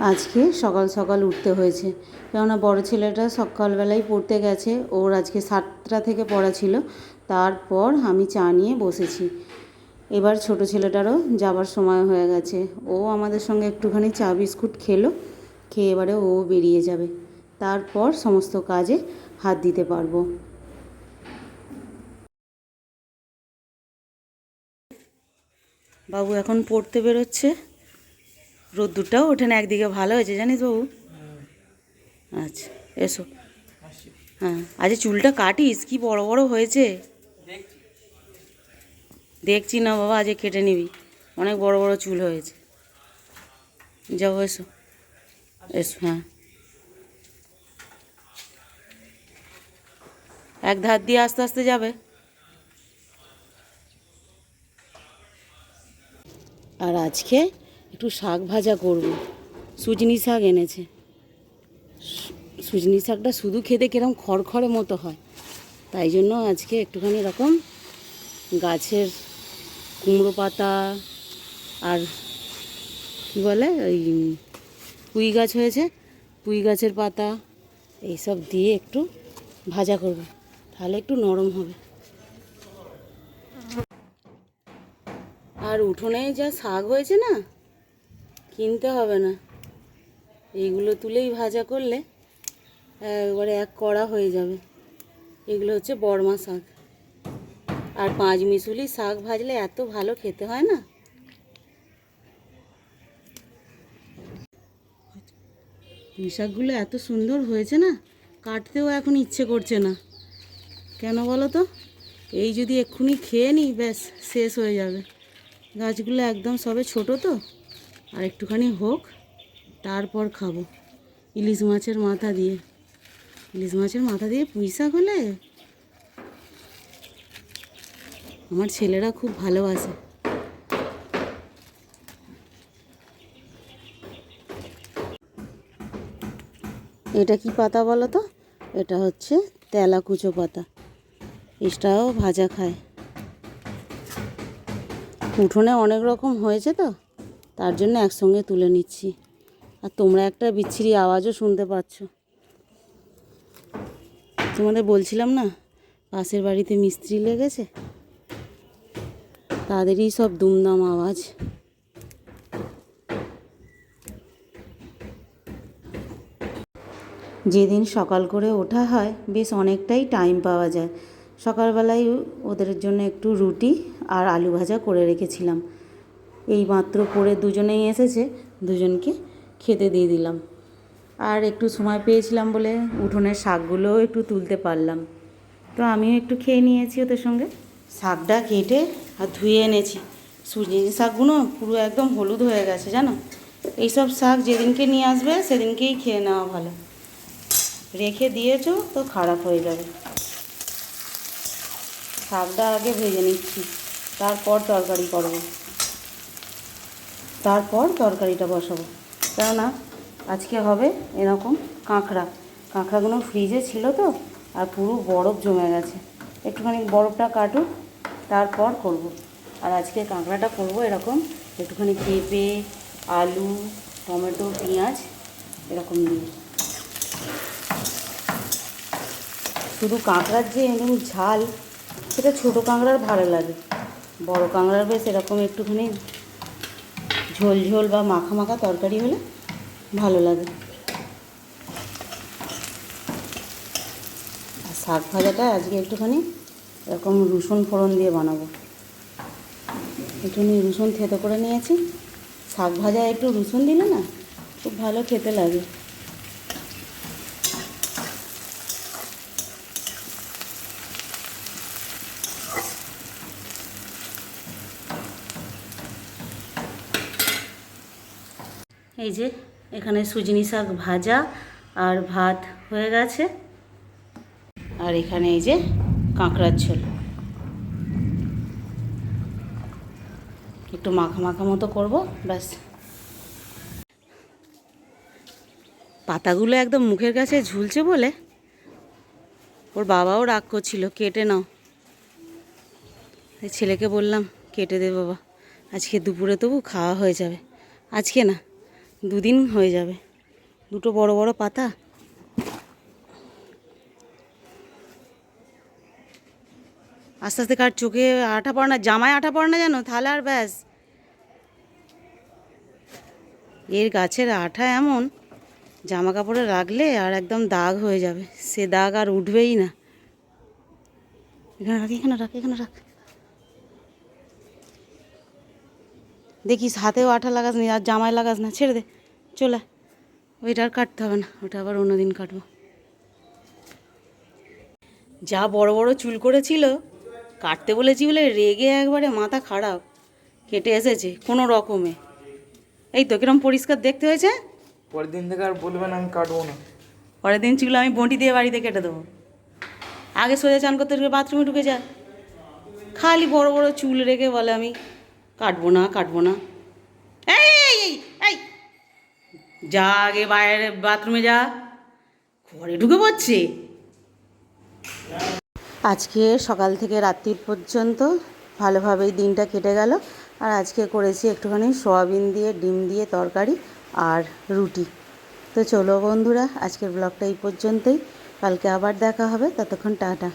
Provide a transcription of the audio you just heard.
আজকে সকাল সকাল উঠতে হয়েছে। কেননা বড় ছেলেটা সকালবেলায় পড়তে গেছে, ওর আজকে সাতটা থেকে পড়া ছিল। তারপর আমি চা নিয়ে বসেছি। এবার ছোট ছেলেটারও যাবার সময় হয়ে গেছে। ও আমাদের সঙ্গে একটুখানি চা বিস্কুট খেলো, খেয়ে এবারে ও বেরিয়ে যাবে। তারপর সমস্ত কাজে হাত দিতে পারব। বাবু এখন পড়তে বেরোচ্ছে? রোদ্দুরটাও ওঠে না একদিকে ভালো হয়েছে জানিস বাবু? আচ্ছা এসো। হ্যাঁ আজ চুলটা কাটিস কি বড় বড় হয়েছে? দেখছি না বাবা আজ কেটে নিবি। অনেক বড় বড় চুল হয়েছে। যাও এসো। এসো হ্যাঁ। এক ধার দিয়ে আস্তে আস্তে যাবে। আর আজকে একটু শাক ভাজা করব। সুজনি শাক এনেছে। সুজনি শাকটা শুধু খেতে কিরম খড়খড়ে মতো হয়। তাই জন্য আজকে একটুখানি এরকম গাছের কুমড়ো পাতা আর কী বলে ওই পুঁই গাছ হয়েছে, পুঁই গাছের পাতা এইসব দিয়ে একটু ভাজা করব। তাহলে একটু নরম হবে। আর উঠোনে যা শাক হয়েছে না কিনতে হবে না। এইগুলো তুলেই ভাজা করলে একবারে এক কড়া হয়ে যাবে। এগুলো হচ্ছে বড়মা শাক। আর পাঁচ মিশুলি শাক ভাজলে এত ভালো খেতে হয় না? শাকগুলো এত সুন্দর হয়েছে না, কাটতেও এখন ইচ্ছে করছে না। কেন বলো তো? এই যদি এক্ষুনি খেয়ে নিই, ব্যাস, শেষ হয়ে যাবে। গাছগুলো একদম সবে ছোট তো। আর একটুখানি হোক, তারপর খাব। ইলিশ মাছের মাথা দিয়ে। ইলিশ মাছের মাথা দিয়ে পুঁই শাক হলে আমার ছেলেরা খুব ভালোবাসে। এটা কি পাতা বলো তো? এটা হচ্ছে তেলাকুচো পাতা। এটাও ভাজা খায়। উঠোনে অনেক রকম হয়েছে তো? তার জন্য একসঙ্গে তুলে নিচ্ছি। আর তোমরা একটা বিচ্ছিরি আওয়াজও শুনতে পাচ্ছ। তোমাদের বলছিলাম না, পাশের বাড়িতে মিস্ত্রি লেগেছে? তাদেরই সব দুমদাম আওয়াজ। যেদিন সকাল করে ওঠা হয়, বেশ অনেকটাই টাইম পাওয়া যায়। সকালবেলায় ওদের জন্য একটু রুটি আর আলু ভাজা করে রেখেছিলাম। এই মাত্র পড়ে দুজনেই এসেছে, দুজনকে খেতে দিয়ে দিলাম। আর একটু সময় পেয়েছিলাম বলে উঠোনের শাকগুলোও একটু তুলতে পারলাম। তো আমিও একটু খেয়ে নিয়েছি ওদের সঙ্গে। শাকটা কেটে আর ধুয়ে এনেছি। সুজি শাকগুলো পুরো একদম হলুদ হয়ে গেছে, জানো? এইসব শাক যেদিনকে নিয়ে আসবে সেদিনকেই খেয়ে নেওয়া ভালো। রেখে দিয়েছ তো খারাপ হয়ে যাবে। শাকটা আগে ভেজে নিচ্ছি, তারপর তরকারি করব। তারপর তরকারিটা বসাবো। কেননা আজকে হবে এরকম কাঁকড়া। কাঁকড়াগুলো ফ্রিজে ছিল তো, আর পুরো বরফ জমে গেছে। একটুখানি বরফটা কাটুক, তারপর করব। আর আজকে কাঁকড়াটা করব এরকম একটুখানি পেঁপে, আলু, টমেটো, পেঁয়াজ, এরকম দিয়ে। শুধু কাঁকড়ার যে এরকম ঝাল, সেটা ছোটো কাঁকড়ার ভালো লাগে। বড় কাঁকড়ার বেশ এরকম একটুখানি ঝোল ঝোল বা মাখা মাখা তরকারি হলে ভালো লাগে। আর শাক ভাজাটা আজকে একটুখানি এরকম রসুন ফোড়ন দিয়ে বানাবো। একটুখানি রসুন থেতো করে নিয়েছি। শাক ভাজা একটু রসুন দিলে না খুব ভালো খেতে লাগে। এই যে, এখানে সুজনি শাক ভাজা আর ভাত হয়ে গেছে। আর এখানে এই যে কাঁকড়ার ঝোল। একটু মাখা মাখা মতো করব, ব্যাস। পাতাগুলো একদম মুখের কাছে ঝুলছে বলে। ওর বাবাও রাগ করছিল, কেটে নাও। ছেলেকে বললাম, কেটে দে বাবা, আজকে দুপুরে তবু খাওয়া হয়ে যাবে। আজকে না দুদিন হয়ে যাবে। দুটো বড় বড় পাতা। আস্তে আস্তে কার চোখে আঠা পড়ে না, জামায় আঠা পড়ে না জানো? তাহলে আর ব্যাস। এর গাছের আঠা এমন, জামা কাপড়ে রাখলে আর একদম দাগ হয়ে যাবে। সে দাগ আর উঠবেই না। এখানে রাখ এখানে রাখ এখানে রাখ। দেখিস হাতেও আঠা লাগাস নি আর জামায় লাগাস না ছেড়ে দে চলে ওইটা আর কাটতে হবে না ওটা আবার অন্যদিন কাটবো। যা বড় বড় চুল করেছিল কাটতে বলেছি বলে রেগে একবারে মাথা খারাপ কেটে এসেছে কোনো রকমে। এই তো কিরম পরিষ্কার দেখতে হয়েছে? পরের দিন থেকে আর বলবেন আমি কাটবো না। পরের দিন চুল আমি বঁটি দিয়ে বাড়িতে কেটে দেবো। আগে সোজা চান করতে বাথরুমে ঢুকে যা। খালি বড় বড় চুল রেখে বলে আমি কাটবো না কাটবো না। এই যা আগে বাইরে বাথরুমে যা, ঘরে ঢুকে পড়ছে। আজকে সকাল থেকে রাত্রির পর্যন্ত ভালোভাবেই দিনটা কেটে গেল। আর আজকে করেছি একটুখানি সোয়াবিন দিয়ে, ডিম দিয়ে তরকারি আর রুটি। তো চলো বন্ধুরা, আজকের ব্লগটা এই পর্যন্তই। কালকে আবার দেখা হবে, ততক্ষণ টাটা।